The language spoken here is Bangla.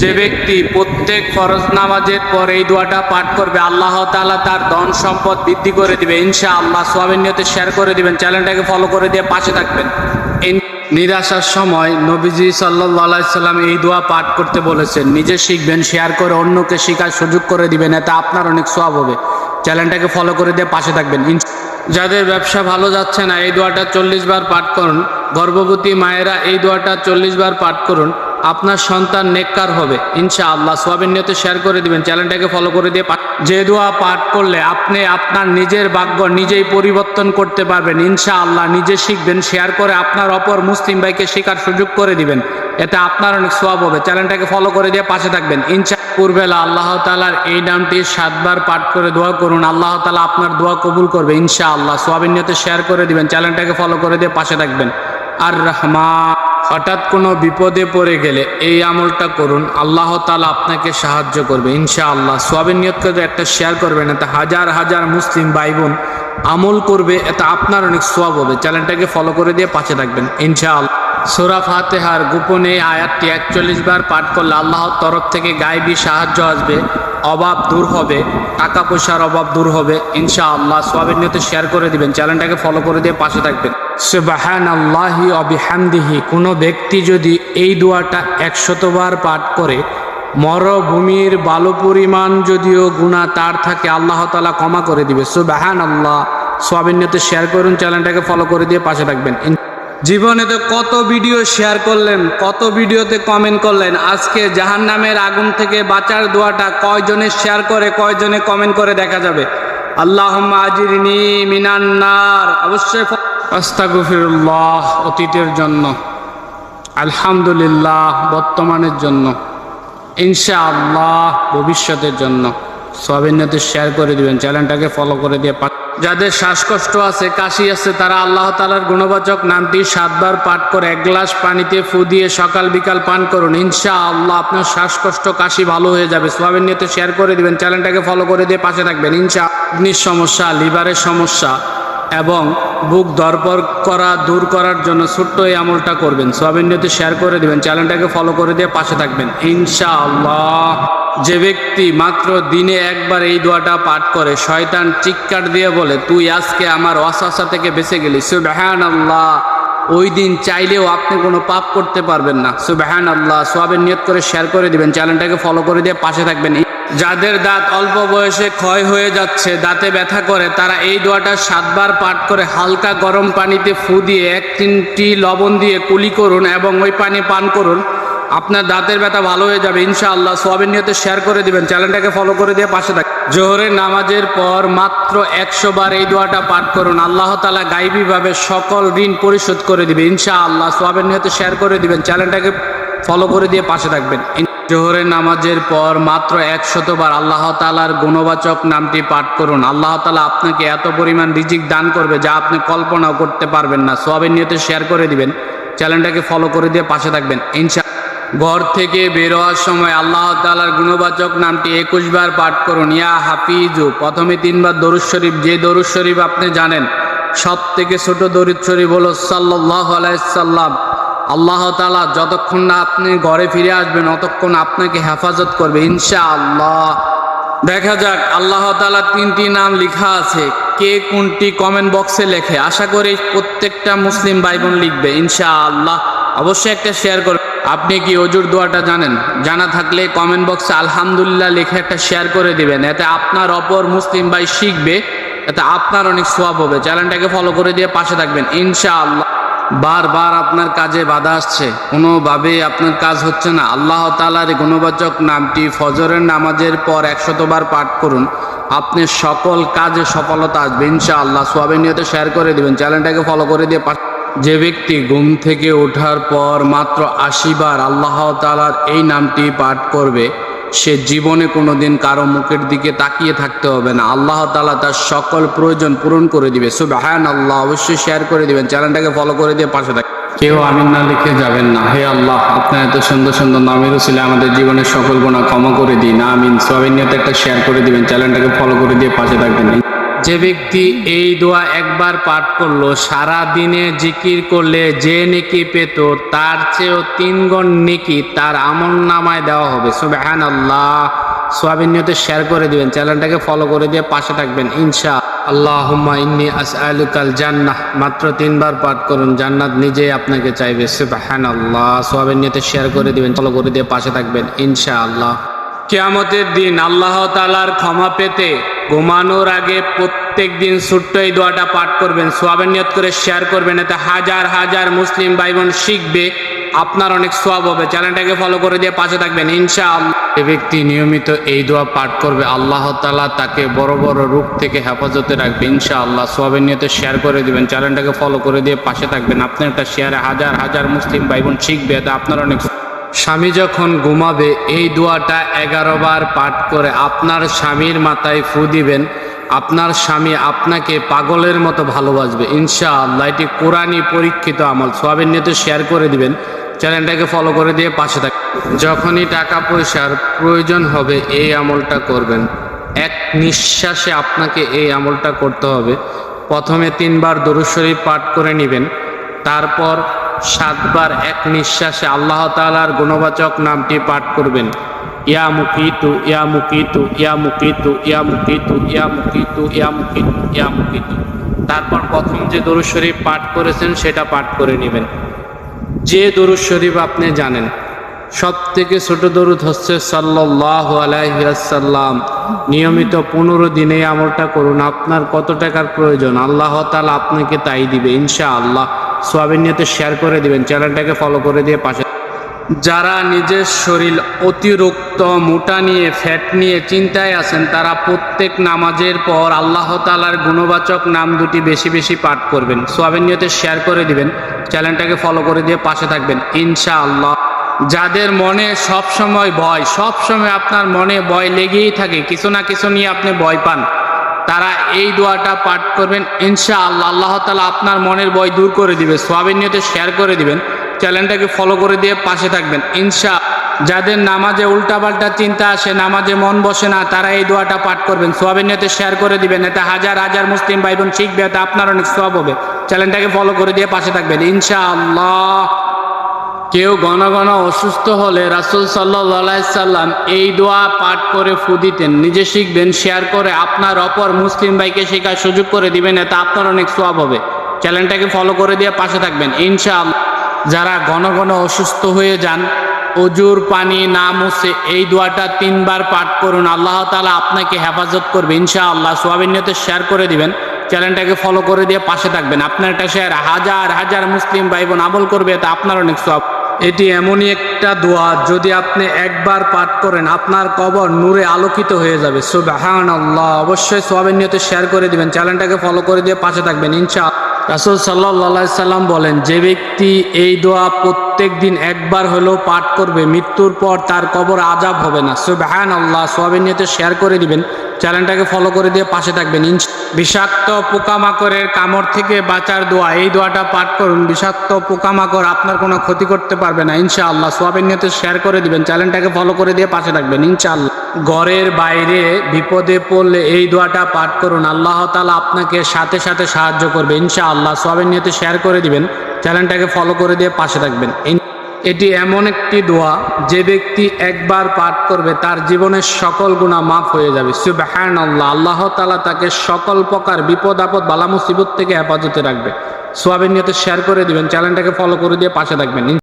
যে ব্যক্তি প্রত্যেক ফরজ নামাজের পর এই দোয়াটা পাঠ করবে, আল্লাহ তাআলা তার ধন সম্পদ বৃদ্ধি করে দিবে ইনশা আল্লাহ সোয়াবের নিয়তে শেয়ার করে দিবেন, চ্যানেলটাকে ফলো করে দিয়ে পাশে থাকবেন। নিরাশার সময় নবীজি সাল্লাহ সাল্লাম এই দোয়া পাঠ করতে বলেছেন, নিজে শিখবেন, শেয়ার করে অন্যকে শেখার সুযোগ করে দিবেন, এতে আপনার অনেক সোয়াব হবে। চ্যানেলটাকে ফলো করে দিয়ে পাশে থাকবেন যাদের ব্যবসা ভালো যাচ্ছে না, এই দোয়াটা চল্লিশ বার পাঠ করুন। গর্ভবতী মায়েরা এই দোয়াটা চল্লিশ বার পাঠ করুন। আপনার সন্তান নেককার হবে। ইনশা আল্লাহ সোয়াবিন নিয়তে শেয়ার করে দিবেন। চ্যানেলটাকে ফলো করে দিয়ে যে দোয়া পাঠ করলে আপনি আপনার নিজের ভাগ্য নিজেই পরিবর্তন করতে পারবেন। ইনশা আল্লাহ নিজে শিখবেন শেয়ার করে আপনার অপর মুসলিম ভাইকে শেখার সুযোগ করে দিবেন। এতে আপনার অনেক সোয়াব হবে। চ্যানেলটাকে ফলো করে দিয়ে পাশে থাকবেন। ইনশা পূর্বেলা আল্লাহ তালার এই নামটি সাতবার পাঠ করে দোয়া করুন। আল্লাহ তালা আপনার দোয়া কবুল করবে ইনশা আল্লাহ সোয়াবিন নিয়তে শেয়ার করে দিবেন। চ্যানেলটাকে ফলো করে দিয়ে পাশে থাকবেন। আর রহমা হঠাৎ কোনো বিপদে পড়ে গেলে এই আমলটা করুন, আল্লাহ তালা আপনাকে সাহায্য করবে ইনশা আল্লাহ সোয়াবিন নিয়ত করে একটা শেয়ার করবেন, এতে হাজার হাজার মুসলিম ভাই বোন আমল করবে এতে আপনার অনেক সোয়াব হবে। চ্যানেলটাকে ফলো করে দিয়ে পাশে থাকবেন ইনশা আল্লাহ সোরা ফাতেহার গোপনে আয়াতটি একচল্লিশ বার পাঠ করলে আল্লাহর তরফ থেকে গায়েবী সাহায্য আসবে। অভাব দূর হবে টাকা পয়সার অভাব দূর হবে ইনশা আল্লাহ সোয়াবের নিয়তে শেয়ার করে দিবেন, চ্যানেলটাকে ফলো করে দিয়ে পাশে থাকবেন। সুবাহান আল্লাহি অবিহামদিহি কোনো ব্যক্তি যদি এই দোয়াটা একশতবার পাঠ করে, মরভূমির বালু পরিমাণ যদিও গুণা তার থাকে, আল্লাহ তালা ক্ষমা করে দিবে। সুবাহান আল্লাহ সোয়াবিন নিয়তে শেয়ার করুন, চ্যানেলটাকে ফলো করে দিয়ে পাশে থাকবেন। জীবনে তো কত ভিডিও শেয়ার করলেন, কত ভিডিওতে কমেন্ট করলেন, আজকে জাহান নামের আগুন থেকে বাঁচার দোয়াটা কয়জনে শেয়ার করে, কয়জনে কমেন্ট করে দেখা যাবে? আল্লাহ মিনান্নার অবশ্যই আস্তাগফিরুল্লাহ অতীতের জন্য, আলহামদুলিল্লাহ বর্তমানের জন্য, ইনশাআল্লাহ ভবিষ্যতের জন্য। সবিন্যতে শেয়ার করে দিবেন চ্যানেলটাকে ফলো করে দিয়ে যাদের শ্বাসকষ্ট আছে, কাশি আছে, তারা আল্লাহ তালার গুণবাচক নামটি সাতবার পাঠ করে এক গ্লাস পানিতে ফু দিয়ে সকাল বিকাল পান করুন। ইনশা আল্লাহ আপনার শ্বাসকষ্ট, কাশি ভালো হয়ে যাবে। সোয়াবিন নিয়ে শেয়ার করে দিবেন, চ্যানেলটাকে ফলো করে দিয়ে পাশে থাকবেন। ইনশা অগ্নির সমস্যা, লিভারের সমস্যা এবং বুক দরপর করা, দূর করার জন্য ছোট্ট এই আমলটা করবেন। সোয়াবিন নিয়তে শেয়ার করে দিবেন, চ্যানেলটাকে ফলো করে দিয়ে পাশে থাকবেন। ইনশাআল্লাহ। যে ব্যক্তি মাত্র দিনে একবার এই দোয়াটা পাঠ করে, শয়তান চিৎকার দিয়ে বলে, তুই আজকে আমার অসাসা থেকে বেঁচে গেলি। সুবাহান আল্লাহ ওই দিন চাইলেও আপনি কোনো পাপ করতে পারবেন না। সুবাহান আল্লাহ সোয়াবের নিয়ত করে শেয়ার করে দিবেন। চ্যানেলটাকে ফলো করে দিয়ে পাশে থাকবেন। যাদের দাঁত অল্প বয়সে ক্ষয় হয়ে যাচ্ছে, দাঁতে ব্যথা করে, তারা এই দোয়াটা সাতবার পাঠ করে হালকা গরম পানিতে ফু দিয়ে এক তিনটি লবণ দিয়ে কুলি করুন এবং ওই পানি পান করুন। আপনার দাঁতের ব্যথা ভালো হয়ে যাবে, ইনশাআল্লাহ সোয়াবিন নিয়তে শেয়ার করে দিবেন। চ্যানেলটাকে ফলো করে দিয়ে পাশে থাক জোহরের নামাজের পর মাত্র একশো বার এই দোয়াটা পাঠ করুন। আল্লাহ তালা গাইবীভাবে সকল ঋণ পরিশোধ করে দিবে, ইনশাআল্লাহ সোয়াবিন নিয়তে শেয়ার করে দিবেন। চ্যানেলটাকে ফলো করে দিয়ে পাশে থাকবেন। জোহরের নামাজের পর মাত্র একশতবার আল্লাহ তালার গুণবাচক নামটি পাঠ করুন। আল্লাহ তালা আপনাকে এত পরিমাণ রিজিক দান করবে যা আপনি কল্পনাও করতে পারবেন না। সোয়াবিন নিয়তে শেয়ার করে দিবেন। চ্যানেলটাকে ফলো করে দিয়ে পাশে থাকবেন। ইনশা ঘর থেকে বের হওয়ার সময় আল্লাহ তালার গুণবাচক নামটি একুশ বার পাঠ করুন। ইয়া হাফিজু, প্রথমে তিনবার দরুদ শরীফ, যে দরুদ শরীফ আপনি জানেন সব থেকে ছোট দরুদ শরীফ হলো সাল্লাহ আলাইসাল্লাম আল্লাহ তালা যতক্ষণ না আপনি ঘরে ফিরে আসবেন ততক্ষণ আপনাকে হেফাজত করবে ইনশা আল্লাহ দেখা যাক, আল্লাহ তালা তিনটি নাম লেখা আছে। কে কোনটি কমেন্ট বক্সে লেখে? আশা করি প্রত্যেকটা মুসলিম ভাই বোন লিখবে ইনশা আল্লাহ অবশ্যই একটা শেয়ার করবে আপনি কি অজুর দোয়াটা জানেন? জানা থাকলে কমেন্ট বক্সে আলহামদুলিল্লাহ লিখে একটা শেয়ার করে দিবেন। এতে আপনার অপর মুসলিম ভাই শিখবে, এতে আপনার অনেক সোয়াব হবে। চ্যানেলটাকে ফলো করে দিয়ে পাশে থাকবেন ইনশা আল্লাহ বারবার আপনার কাজে বাধা আসছে। কোনোভাবেই আপনার কাজ হচ্ছে না। আল্লাহ তালার গুণবাচক নামটি ফজরের নামাজের পর একশতবার পাঠ করুন। আপনি সকল কাজে সফলতা আসবে ইনশা আল্লাহ সোয়াবের নিয়তে শেয়ার করে দিবেন। চ্যানেলটাকে ফলো করে দিয়ে পাশ- যে ব্যক্তি ঘুম থেকে ওঠার পর মাত্র আশি বার আল্লাহ তালার এই নামটি পাঠ করবে, সে জীবনে কোনোদিন কারও মুখের দিকে তাকিয়ে থাকতে হবে না। আল্লাহ তালা তার সকল প্রয়োজন পূরণ করে দিবে। সুবাহান আল্লাহ অবশ্যই শেয়ার করে দিবেন। চ্যানেলটাকে ফলো করে দিয়ে পাশে থাক। কেউ আমিন না লিখে যাবেন না। হে আল্লাহ, আপনার এত সুন্দর সুন্দর নামের ছিল আমাদের জীবনের সকল গুণা ক্ষমা করে দিন। আমিন। সোয়াবিন নিয়তে একটা শেয়ার করে দিবেন। চ্যানেলটাকে ফলো করে দিয়ে পাশে থাকবেন। যে ব্যক্তি এই দোয়া একবার পাঠ করল সারা দিনে জিকির করলে যে নেকি পেত, তার চেয়েও তিন গুণ নেকি তার আমল নামায় দেওয়া হবে। সুবাহান আল্লাহ সোয়াবিন নিয়তে শেয়ার করে দিবেন, চ্যানেলটাকে ফলো করে দিয়ে পাশে থাকবেন ইনশা আল্লাহ ইন্নি আসআলুকাল জান্নাহ, মাত্র তিনবার পাঠ করুন, জান্নাত নিজেই আপনাকে চাইবে। সুবহানাল্লাহ। সোয়াবিন নিয়তে শেয়ার করে দিবেন ফলো করে দিয়ে পাশে থাকবেন, ইনশাআল্লাহ। কিয়ামতের দিন আল্লাহ তালার ক্ষমা পেতে ঘুমানোর আগে প্রত্যেক দিন ছোট্ট এই দোয়াটা পাঠ করবেন, সোয়াবের নিয়ত করে শেয়ার করবেন, এতে হাজার হাজার মুসলিম ভাই বোন শিখবে, আপনার অনেক সোয়াব হবে। চ্যানেলটাকে ফলো করে দিয়ে পাশে থাকবেন, ইনশাআল্লাহ। যে ব্যক্তি নিয়মিত এই দোয়া পাঠ করবে, আল্লাহ তালা তাকে বড় বড় রূপ থেকে হেফাজতে রাখবে, ইনশাআল্লাহ। সোয়াবের নিয়তে শেয়ার করে দিবেন চ্যানেলটাকে ফলো করে দিয়ে পাশে থাকবেন। আপনার একটা শেয়ারে হাজার হাজার মুসলিম ভাই বোন শিখবে, এতে আপনার অনেক স্বামী যখন ঘুমাবে, এই দোয়াটা এগারো বার পাঠ করে আপনার স্বামীর মাথায় ফু দিবেন। আপনার স্বামী আপনাকে পাগলের মতো ভালোবাসবে। ইনশাআল্লাহ, এটি কোরআনই পরীক্ষিত আমল। সোয়াবিন নিয়ে তো শেয়ার করে দিবেন। চ্যানেলটাকে ফলো করে দিয়ে পাশে থাক যখনই টাকা পয়সার প্রয়োজন হবে, এই আমলটা করবেন। এক নিঃশ্বাসে আপনাকে এই আমলটা করতে হবে। প্রথমে তিনবার দরুদ শরীফ পাঠ করে নেবেন। তারপর সাতবার এক নিঃশ্বাসে আল্লাহ তাআলার গুণবাচক নামটি পাঠ করবেন। ইয়া মুকিতু ইয়া মুকিতু ইয়া মুকিতু ইয়া মুকিতু ইয়া মুকিতু ইয়া মুকিতু ইয়া মুকিতু। তারপর প্রথম যে দরুদ শরীফ পাঠ করেছেন, সেটা পাঠ করে নেবেন। যে দরুদ শরীফ আপনি জানেন সব থেকে ছোট দরুদ হচ্ছে সাল্লাহ আলাইসাল্লাম নিয়মিত পনেরো দিনে আমলটা করুন, আপনার কত টাকার প্রয়োজন? আল্লাহ তালা আপনাকে তাই দিবে ইনশা আল্লাহ সোয়াবিন নিয়তে শেয়ার করে দিবেন। চ্যানেলটাকে ফলো করে দিয়ে পাশে যারা নিজের শরীর অতিরিক্ত মোটা নিয়ে ফ্যাট নিয়ে চিন্তায় আছেন, তারা প্রত্যেক নামাজের পর আল্লাহ তালার গুণবাচক নাম দুটি বেশি বেশি পাঠ করবেন। সোয়াবিন নিয়তে শেয়ার করে দিবেন। চ্যানেলটাকে ফলো করে দিয়ে পাশে থাকবেন। ইনশা আল্লাহ যাদের মনে সব সময় ভয় সব সময় আপনার মনে ভয় লেগেই থাকে, কিছু না কিছু নিয়ে আপনি ভয় পান। তারা এই দোয়াটা পাঠ করবেন ইনশা আল্লাহ আল্লাহ তালা আপনার মনের ভয় দূর করে দিবে সোয়াবিন নিয়তে শেয়ার করে দিবেন, চ্যানেলটাকে ফলো করে দিয়ে পাশে থাকবেন, ইনশা। যাদের নামাজে উল্টাপাল্টা চিন্তা আসে, নামাজে মন বসে না, তারা এই দোয়াটা পাঠ করবেন সোয়াবিন নিয়তে শেয়ার করে দিবেন, এতে হাজার হাজার মুসলিম ভাই বোন শিখবে, এতে আপনার অনেক সোয়াব হবে। চ্যানেলটাকে ফলো করে দিয়ে পাশে থাকবেন ইনশা আল্লাহ কেউ ঘন ঘন অসুস্থ হলে রাসুল সাল্লাম এই দোয়া পাঠ করে ফু দিতেন। নিজে শিখবেন, শেয়ার করে আপনার অপর মুসলিম ভাইকে শেখার সুযোগ করে দিবেন, এতে আপনার অনেক সোয়াব হবে। চ্যানেলটাকে ফলো করে দিয়ে পাশে থাকবেন, ইনশাআল্লাহ। যারা ঘন ঘন অসুস্থ হয়ে যান, অজুর পানি না মুছে এই দোয়াটা তিনবার পাঠ করুন। আল্লাহ তালা আপনাকে হেফাজত করবে, ইনশাআল্লাহ। সোয়াবিন নিয়তে শেয়ার করে দিবেন, চ্যানেলটাকে ফলো করে দিয়ে পাশে থাকবেন। আপনার একটা শেয়ার হাজার হাজার মুসলিম ভাই বোন আমল করবে তা আপনার অনেক সব এটি এমনই একটা দোয়া, যদি আপনি একবার পাঠ করেন, আপনার কবর নূরে আলোকিত হয়ে যাবে। সুবাহান আল্লাহ অবশ্যই সবের নিয়তে শেয়ার করে দিবেন। চ্যানেলটাকে ফলো করে দিয়ে পাশে থাকবেন ইনশা রাসুল সাল্লাহ সাল্লাম বলেন, যে ব্যক্তি এই দোয়া প্রত্যেক দিন একবার হলেও পাঠ করবে, মৃত্যুর পর তার কবর আজাব হবে না। সুবাহান আল্লাহ সোয়াবিন নিয়তে শেয়ার করে দিবেন, চ্যানেলটাকে ফলো করে দিয়ে পাশে থাকবেন। ইনশা বিষাক্ত পোকামাকড়ের কামড় থেকে বাঁচার দোয়া, এই দোয়াটা পাঠ করুন। বিষাক্ত পোকামাকড় আপনার কোনো ক্ষতি করতে পারবে না, ইনশাআল্লাহ। সোয়াবিন নিয়তে শেয়ার করে দিবেন, চ্যানেলটাকে ফলো করে দিয়ে পাশে থাকবেন, ইনশাআল্লাহ। ঘরের বাইরে বিপদে পড়লে এই দোয়াটা পাঠ করুন। আল্লাহ তালা আপনাকে সাথে সাথে সাহায্য করবে, ইনশাআল্লাহ। সোয়াবের নিয়তে শেয়ার করে দিবেন, চ্যানেলটাকে ফলো করে দিয়ে পাশে থাকবেন। এটি এমন একটি দোয়া, যে ব্যক্তি একবার পাঠ করবে, তার জীবনের সকল গুণা মাফ হয়ে যাবে। সুবাহান আল্লাহ আল্লাহ তালা তাকে সকল প্রকার বিপদ, আপদ, বালা, মুসিবত থেকে হেফাজতে রাখবে। সোয়াবিন নিয়তে শেয়ার করে দিবেন, চ্যানেলটাকে ফলো করে দিয়ে পাশে থাকবেন।